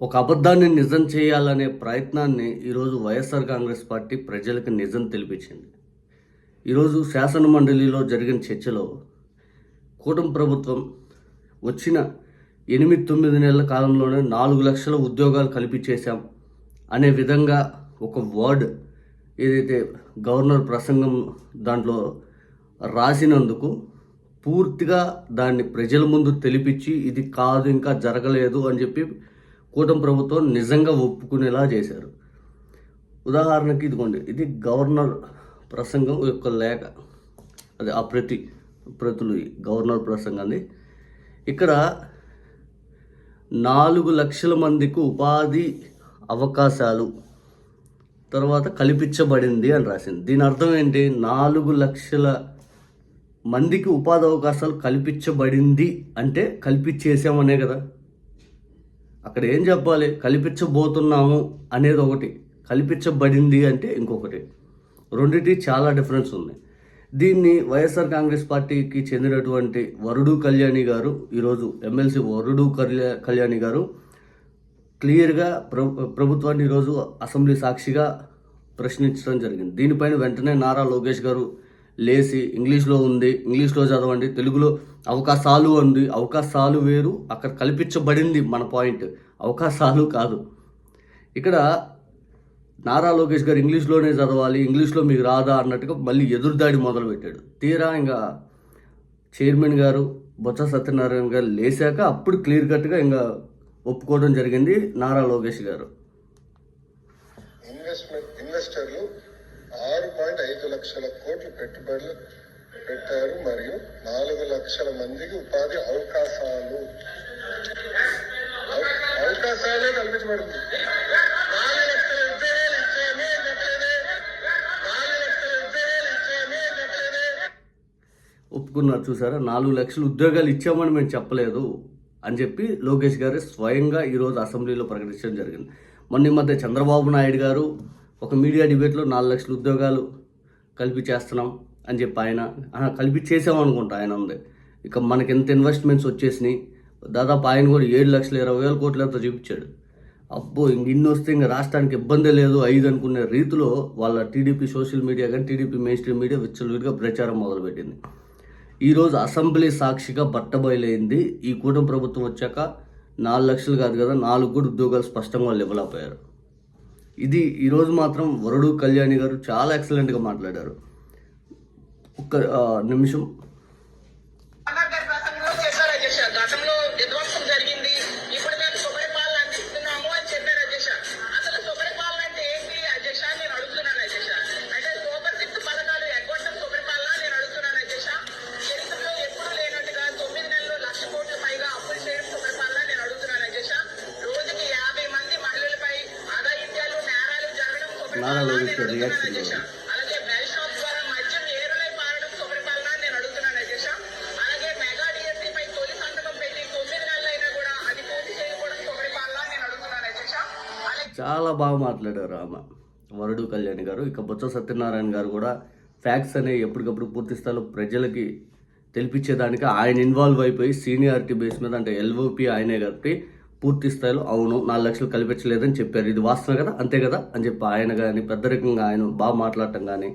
ఒక అబద్ధాన్ని నిజం చేయాలనే ప్రయత్నాన్ని ఈరోజు వైఎస్ఆర్ కాంగ్రెస్ పార్టీ ప్రజలకు నిజం తెలిపించింది. ఈరోజు శాసన మండలిలో జరిగిన చర్చలో కూటమి ప్రభుత్వం వచ్చిన ఎనిమిది తొమ్మిది నెలల కాలంలోనే నాలుగు లక్షల ఉద్యోగాలు కల్పించేశాం అనే విధంగా ఒక వర్డ్ ఏదైతే గవర్నర్ ప్రసంగం దాంట్లో రాసినందుకు పూర్తిగా దాన్ని ప్రజల ముందు తెలిపించి ఇది కాదు ఇంకా జరగలేదు అని చెప్పి కూటమి ప్రభుత్వం నిజంగా ఒప్పుకునేలా చేశారు. ఉదాహరణకి ఇదిగోండి ఇది గవర్నర్ ప్రసంగం యొక్క లేఖ. అది ఆ ప్రతి ప్రతులు ఈ గవర్నర్ ప్రసంగాన్ని. ఇక్కడ నాలుగు లక్షల మందికి ఉపాధి అవకాశాలు తర్వాత కల్పించబడింది అని రాసింది. దీని అర్థం ఏంటి? నాలుగు లక్షల మందికి ఉపాధి అవకాశాలు కల్పించబడింది అంటే కల్పించేసామనే కదా. అక్కడ ఏం చెప్పాలి? కల్పించబోతున్నాము అనేది ఒకటి. కల్పించబడింది అంటే ఇంకొకటి. రెండిటి చాలా డిఫరెన్స్ ఉంది. దీన్ని వైఎస్ఆర్ కాంగ్రెస్ పార్టీకి చెందినటువంటి వరుడు కళ్యాణి గారు ఈరోజు ఎమ్మెల్సీ వరుడు కళ్యా కళ్యాణి గారు క్లియర్గా ప్ర ప్రభుత్వాన్ని ఈరోజు అసెంబ్లీ సాక్షిగా ప్రశ్నించడం జరిగింది. దీనిపైన వెంటనే నారా లోకేష్ గారు లేచి ఇంగ్లీష్లో ఉంది ఇంగ్లీష్లో చదవండి తెలుగులో అవకాశాలు ఉంది. అవకాశాలు వేరు అక్కడ కల్పించబడింది మన పాయింట్. అవకాశాలు కాదు. ఇక్కడ నారా లోకేష్ గారు ఇంగ్లీష్లోనే చదవాలి ఇంగ్లీష్లో మీకు రాదా అన్నట్టుగా మళ్ళీ ఎదురుదాడి మొదలుపెట్టాడు. తీరా ఇంకా చైర్మన్ గారు బొత్స సత్యనారాయణ గారు లేచాక అప్పుడు క్లియర్ కట్గా ఇంకా ఒప్పుకోవడం జరిగింది నారా లోకేష్ గారు. ఇన్వెస్ట్మెంట్ ఇన్వెస్టర్లు ఆరు పాయింట్ ఐదు లక్షల కోట్లు పెట్టుబడులు పెట్టారు మరియు నాలుగు లక్షల మందికి ఉపాధి అవకాశాలు. అవకాశాలే కల్పించబడింది. ఒప్పుకున్నారు చూసారా? నాలుగు లక్షల ఉద్యోగాలు ఇచ్చామని మేము చెప్పలేదు అని చెప్పి లోకేష్ గారు స్వయంగా ఈరోజు అసెంబ్లీలో ప్రకటించడం జరిగింది. మొన్న మధ్య చంద్రబాబు నాయుడు గారు ఒక మీడియా డిబేట్లో నాలుగు లక్షల ఉద్యోగాలు కల్పించేస్తున్నాం అని చెప్పి ఆయన కల్పించేసాం అనుకుంటా ఆయన ఉంది. ఇక మనకి ఎంత ఇన్వెస్ట్మెంట్స్ వచ్చేసినాయి. దాదాపు ఆయన కూడా ఏడు లక్షల ఇరవై వేల కోట్లతో చూపించాడు. అబ్బో ఇంక ఇన్ని వస్తే ఇంకా రాష్ట్రానికి ఇబ్బంది లేదు ఐదు అనుకునే రీతిలో వాళ్ళ టీడీపీ సోషల్ మీడియా కానీ టీడీపీ మెయిన్ స్ట్రీమ్ మీడియా విచ్చలవిడిగా ప్రచారం మొదలుపెట్టింది. ఈరోజు అసెంబ్లీ సాక్షిగా బట్టబయలైంది. ఈ కూటమి ప్రభుత్వం వచ్చాక నాలుగు లక్షలు కాదు కదా నాలుగు కూడా ఉద్యోగాలు స్పష్టంగా వాళ్ళు ఇవ్వలేకపోయారు. ఇది ఈరోజు మాత్రం వరుడు కళ్యాణి గారు చాలా ఎక్సలెంట్గా మాట్లాడారు. ఒక్క నిమిషం. నేను అడుగుతున్నాను అధ్యక్ష అలాగే చాలా బాగా మాట్లాడారు ఆమె వరుడు కళ్యాణి గారు ఇక బొత్స సత్యనారాయణ గారు కూడా ఫ్యాక్ట్స్ అనేవి ఎప్పటికప్పుడు పూర్తి స్థాయిలో ప్రజలకి తెలిపించేదానికి ఆయన ఇన్వాల్వ్ అయిపోయి సీనియారిటీ బేస్ మీద అంటే ఎల్ఓపి ఆయనే కాబట్టి పూర్తి స్థాయిలో అవును నాలుగు లక్షలు కల్పించలేదని చెప్పారు. ఇది వాస్తవం కదా? అంతే కదా? అని చెప్పి ఆయన కానీ పెద్దరికంగా ఆయన బాగా మాట్లాడటం కానీ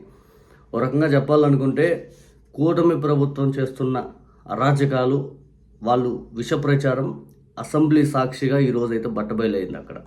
ఓ రకంగా చెప్పాలనుకుంటే కూటమి ప్రభుత్వం చేస్తున్న అరాచకాలు వాళ్ళు విష ప్రచారం అసెంబ్లీ సాక్షిగా ఈరోజైతే బట్టబయలైంది అక్కడ.